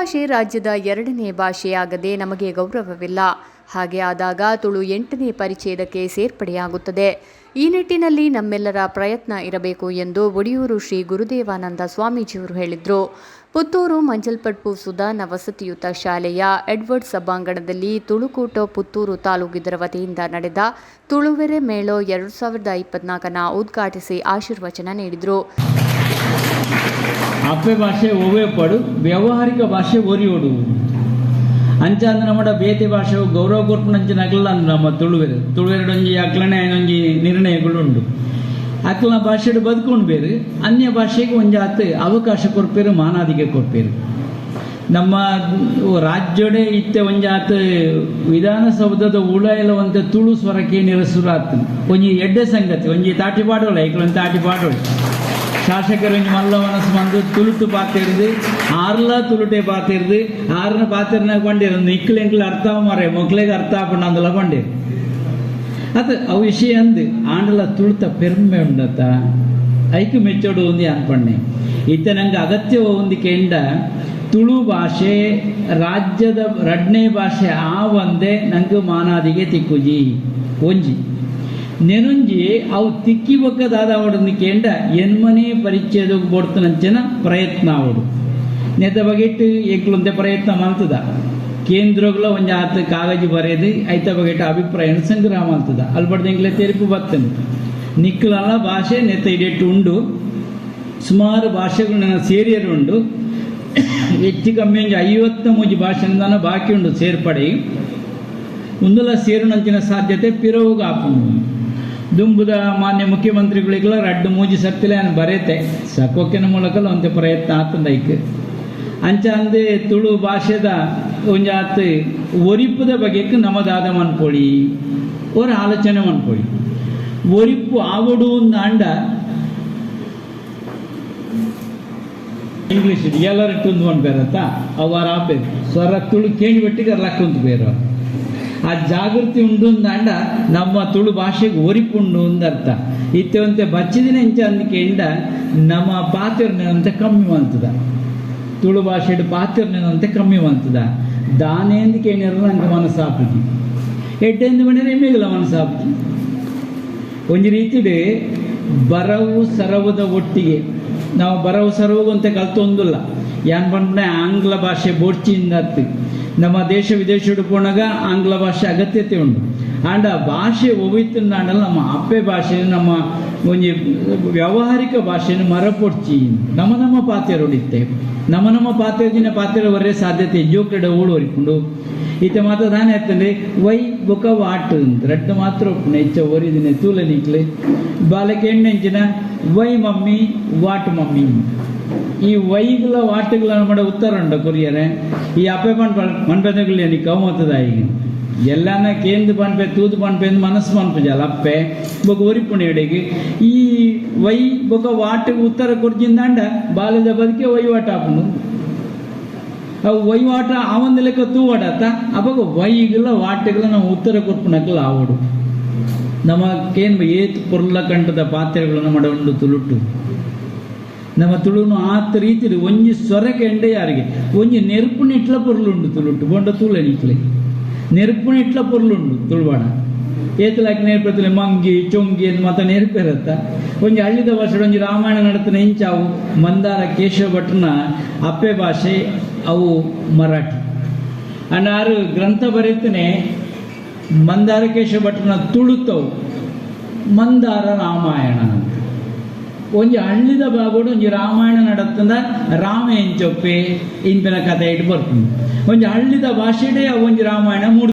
ಭಾಷೆ ರಾಜ್ಯದ ಎರಡನೇ ಭಾಷೆಯಾಗದೆ ನಮಗೆ ಗೌರವವಿಲ್ಲ. ಹಾಗೆ ಆದಾಗ ತುಳು ಎಂಟನೇ ಪರಿಚ್ಛೇದಕ್ಕೆ ಸೇರ್ಪಡೆಯಾಗುತ್ತದೆ. ಈ ನಿಟ್ಟಿನಲ್ಲಿ ನಮ್ಮೆಲ್ಲರ ಪ್ರಯತ್ನ ಇರಬೇಕು ಎಂದು ಒಡಿಯೂರು ಶ್ರೀ ಗುರುದೇವಾನಂದ ಸ್ವಾಮೀಜಿಯವರು ಹೇಳಿದರು. ಪುತ್ತೂರು ಮಂಜಲ್ಪಟ್ಟು ಸುಧಾನ ವಸತಿಯುತ ಶಾಲೆಯ ಎಡ್ವರ್ಡ್ ಸಭಾಂಗಣದಲ್ಲಿ ತುಳುಕೂಟ ಪುತ್ತೂರು ತಾಲೂಕಿದರ ವತಿಯಿಂದ ನಡೆದ ತುಳುವೆರೆ ಮೇಳೋ ಎರಡು ಸಾವಿರದ ಇಪ್ಪತ್ನಾಲ್ಕನ ಉದ್ಘಾಟಿಸಿ ಆಶೀರ್ವಚನ ನೀಡಿದರು. ಅಪ್ಪೆ ಭಾಷೆ ಒವೆ ಪಡು ವ್ಯಾವಹಾರಿಕ ಭಾಷೆ ಒರಿಯೋಡು ಅಂಚ ನಮ್ಮ ಬೇತೆ ಭಾಷೆ ಗೌರವ ಕೊಟ್ಟು ನಂಚಿನ ನಮ್ಮ ತುಳುವೆರೆ ತುಳುವೆರಡು ಒಂಜಿ ನಿರ್ಣಯಗಳು ಒಂಜಿ ಅಕ್ಲ ಭಾಷೆಡು ಬದುಕೊಂಡು ಬೇರೆ ಅನ್ಯ ಭಾಷೆಗೆ ಒಂಜಿ ಆತು ಅವಕಾಶ ಕೊರ್ಪೇರು ಮಾನಾದಿಗೆ ಕೊರ್ಪೇರು ನಮ್ಮ ರಾಜ್ಯಡೆ ಇತ್ತೆ ಒಂಜಿ ಆತು ವಿಧಾನಸೌಧದ ಉಳಾಯಲ ಒಂತ ತುಳು ಸ್ವರಕ್ಕೆ ನಿರಸುರಾತ್ ಒಂಜಿ ಎಡ್ಡೆ ಸಂಗತಿ, ಒಂಜಿ ತಾಟಿ ಪಾಡೋಳ ಐಕ್ಲೊಂದು ತಾಟಿ ಪಾಡೋಳು. ಶಾಸಕರು ಮಲ್ಲ ಮನಸ್ಸು ಬಂದು ತುಳುಟು ಪಾತಿರ್ದು ಆರ್ಲ ತುಳುಟೆ ಪಾತಿರ್ದು ಆರ್ನ ಪಾತಿರ್ನಾಗ ಕೊಂಡಿರೋದು ಇಕ್ಳು ಎಂಕ್ಳು ಅರ್ಥ ಮಾರೆ ಮಕ್ಳಿಗೆ ಅರ್ಥ ಆಪಣ್ಣ ಅಂದಲ್ಲ ಕೊಂಡಿರು. ವಿಷಯ ಅಂದು ಆಂಡಲ ತುಳ್ತ ಪೆರ್ಮೆ ಉಂಡತ. ಐಕ್ಯ ಮೆಚ್ಚೋಡು ఉంది ಅನ್ಪಣ್ಣೆ. ಇತ್ತ ನಂಗೆ ಅಗತ್ಯ ಒಂದು ಇಂಡ ತುಳು ಭಾಷೆ, ರಾಜ್ಯದ ರಡ್ನೇ ಭಾಷೆ ಆ ಒಂದೇ ನಂಗೆ ಮಾನಾದಿಗೆ ತಿಕ್ಕುಜಿ. ಒಂಜಿ. ನೆನುಂಜಿ ಅವು ತಿಕ್ಕಿ ಬೊಕ್ಕದಾದ ಅವಡನ್ನು ಕೇಂದ ಎನ್ಮನೆ ಪರಿಚಯದ ಬೊಡ್ತನಂಚನ ಪ್ರಯತ್ನ ಅವಡು ನೆತ ಬಗೆಟ್ ಏಕ್ಲೊಂದೆ ಪ್ರಯತ್ನ ಮಾಡ್ತದ ಕೇಂದ್ರಗಳ ಒಂದು ಆತ ಕಾಗಜಿ ಬರೆದು ಐತ ಬಗ್ಗೆ ಅಭಿಪ್ರಾಯ ಸಂಗ್ರಹ ಮಾಡ್ತದ ಅಲ್ಲಿ ಬಡ್ದಂಗ್ಲೆ ತೆರಪು ಬರ್ತೇನೆ ನಿಕ್ಕಲಲ್ಲ ಭಾಷೆ ನೆತ್ತ ಇಡೆಟ್ಟು ಉಂಡು. ಸುಮಾರು ಭಾಷೆಗಳನ್ನ ಸೇರಿಯರು ಉಂಡು. ಹೆಚ್ಚು ಕಮ್ಮಿ ಒಂದು ಐವತ್ತ ಮೂಜಿ ಭಾಷೆಯಿಂದನ ಬಾಕಿ ಉಂಡು ಸೇರ್ಪಡೆ. ಒಂದಲ ಸೇರುನಂಚಿನ ಸಾಧ್ಯತೆ ಪಿರವುಗ ದುಂಬುದ ಮಾನ್ಯ ಮುಖ್ಯಮಂತ್ರಿಗಳಿಗೆಲ್ಲ ರಡ್ಡು ಮೂಜಿ ಸತ್ತಿಲ್ಲ ಅನ್ ಬರೆತೆ. ಸಕೋಕಿನ ಮೂಲಕ ಒಂದು ಪ್ರಯತ್ನ ಆತಂದೈಕ್ ಅಂಚ ಅಂದೆ ತುಳು ಭಾಷೆದ ಒಂಜಾತ್ ಒರಿಪುದ ಬಗೆಕ್ ನಮದಾದ ಮನ್ಪೊಳಿ ಒರ ಆಲೋಚನೆ ಮನ್ಪೊಳಿ ಒರಿಪ್ಪು ಆವಡು ಅಂಡ ಇಂಗ್ಲೀಷ್ ಎಲ್ಲರ ತುಂದು ಮನ್ಬೇರತ್ತ ಅವರ ಆಪೇರು ಸ್ವರ ತುಳು ಕೇಳಿ ಬೆಟ್ಟಿಗೆ ಲಕ್ಕುಂತು ಬೇರು. ಆ ಜಾಗೃತಿ ಉಂಡು ಅಂಡ ನಮ್ಮ ತುಳು ಭಾಷೆಗೆ ಒರಿಪುಂಡು ಇತ್ತೆ ಇತ್ತೆವಂತೆ ಬಚ್ಚಿದಿನ ಇಂಚ ಅಂದಿಕೆ ಇಂಡ ನಮ್ಮ ಪಾತಿರ್ನಂತೆ ಕಮ್ಮಿ ಮಾಡ್ತದ ತುಳು ಭಾಷೆಡು ಪಾತಿರ್ನಂತೆ ಕಮ್ಮಿ ಮಾಡ್ತದ ದಾನೇಂದಿಕೆ ಏನಿರಲ್ಲ ನನಗೆ ಮನಸ್ಸಾಪುಜಿ ಎಡ್ಡೆಂದು ಮನೆ ಮೇಗಲ ಮನಸ್ಸಾಪುಜಿ ಒಂದು ರೀತಿಡೆ ಬರವು ಸರವದ ಒಟ್ಟಿಗೆ. ನಾವು ಬರವು ಸರವು ಅಂತ ಕಲ್ತೊಂದಿಲ್ಲ. ಯಾನ್ ಬಂದ್ರೆ ಆಂಗ್ಲ ಭಾಷೆ ಬೋಡ್ಚಿಯಿಂದ ಅತ್ತು ನಮ್ಮ ದೇಶ ವಿದೇಶ ಹುಡುಕೋಣಾಗ ಆಂಗ್ಲ ಭಾಷೆ ಅಗತ್ಯತೆ ಉಂಟು. ಆಂಡ ಭಾಷೆ ಒವಿತನ್ನ ಆಂಡಲ್ಲ, ನಮ್ಮ ಅಪ್ಪೆ ಭಾಷೆ, ನಮ್ಮ ಒಂಜಿ ವ್ಯಾವಹಾರಿಕ ಭಾಷೆಯನ್ನು ಮರಪೊಡ್ಚಿ. ನಮ್ಮ ನಮ್ಮ ಪಾತ್ಯರು ಉಳಿತೆ ನಮ್ಮ ನಮ್ಮ ಪಾತ್ರೆ ದಿನ ಪಾತ್ರೆ ಬರೇ ಸಾಧ್ಯತೆ ಜೋಕ್ರೆಡ ಓಡು ಹೊರಿಕೊಂಡು ಈತ ಮಾತ್ರ ದಾನೆ ಆಗ್ತಂದ್ರೆ, ವೈ ಬೊಕ ವಾಟ್ ರಡ್ಡು ಮಾತ್ರ ಒಪ್ಪುನ. ಇಚ್ಚ ಒರಿದಿನ ತೂಲ ನಿಕ್ಲೆ ಬಾಲಕ್ಕೆ ಎಣ್ಣೆಂಚಿನ ವೈ ಮಮ್ಮಿ, ವಾಟ್ ಮಮ್ಮಿ. ಈ ವೈಗಳ ವಾಟುಗಳ ಮಾಡ ಉತ್ತರ ಉಂಡ ಕೊರಿಯರೆ. ಈ ಅಪ್ಪೆ ಪಣ್ ಮಣ್ಪೆದಗಳು ನೀ ಕೌಮತ್ತದ ಈಗ ಎಲ್ಲಾನ ಕೇಂದ್ರ ಪನ್ಪೆ ತೂದು ಪಣ್ಪೆ ಎಂದು ಮನಸ್ಸು ಪನ್ಪಜಲ್ಲ ಅಪ್ಪೆ ಬೊಕ ಒರಿಪುಣಿ ಎಡೆಗೆ. ಈ ವೈ ಬೊಕ ವಾಟ ಉತ್ತರ ಕೊರ್ಜಿಂದಾಂಡ ಬಾಲದ ಬದುಕೆ ವಹಿವಾಟ ಆಪುಂಡು ಅವು ವಹಿವಾಟ ಆವಂದ ಲೆಕ್ಕ ತೂವಾಡತ್ತ ಅವಾಗ ವೈಗಳ ವಾಟಗಳ ನಾವು ಉತ್ತರ ಕೊರ್ಪುನಕ್ಕಲ್ಲ ಆವಡು. ನಮ್ಮ ಕೇಂದ್ರ ಏತ್ ಪೊರ್ಲ ಕಂಠದ ಪಾತ್ರೆಗಳನ್ನು ಮಾಡ ಉಂಡು ತುಳುಟು ನಮ್ಮ ತುಳುನು ಆತ ರೀತಿಲಿ ಒಂಜಿ ಸ್ವರಕ್ಕೆ ಎಂಡೆ ಯಾರಿಗೆ ಒಂಜಿ ನೆರ್ಪುನಿಟ್ಲ ಪೊರ್ಲುಂಡು ತುಳುಟು ಬೊಂಡ ತೂಲೆನಿಕ್ಲೆ ನೆರುಪುನಿಟ್ಲ ಪೊರ್ಲುಂಡು ತುಳುವಾಡ ಏತಲಾಕಿ ನೇರ್ಪತ್ತಲೆ ಮಂಗಿ, ಚೊಂಗಿ ಎಂದು ಮಾತ ನೇರ್ಪೇರತ್ತ ಒಂಜಿ ಹಳ್ಳಿದ ಭಾಷೆ ಒಂಜಿ ರಾಮಾಯಣ ನಡತನ ಇಂಚಾವು ಮಂದಾರ, ಕೇಶವ ಭಟ್ರನ ಅಪ್ಪೆ ಭಾಷೆ, ಅವು ಮರಾಠಿ. ಅಂಡ್ ಗ್ರಂಥ ಬರೀತನೆ ಮಂದಾರ, ಕೇಶವ ಭಟ್ರನ ತುಳುತವು ಮಂದಾರ, ರಾಮಾಯಣ ಅಂತ. ಒಂಜಿ ಹಳ್ಳಿದ ಬಾಗೋಡು ಒಂಜಿ ರಾಮಾಯಣ ನಡತ್ತಂದ ರಾಮ ಎಂಚೊಪ್ಪೆ ಇಂಪಿನ ಕಥೆ ಇಟ್ಟು ಬರ್ತೀನಿ ಒಂಜಿ ಹಳ್ಳಿದ ಭಾಷೆಡೆ ಒಂಜಿ ರಾಮಾಯಣ ಮೂಡ್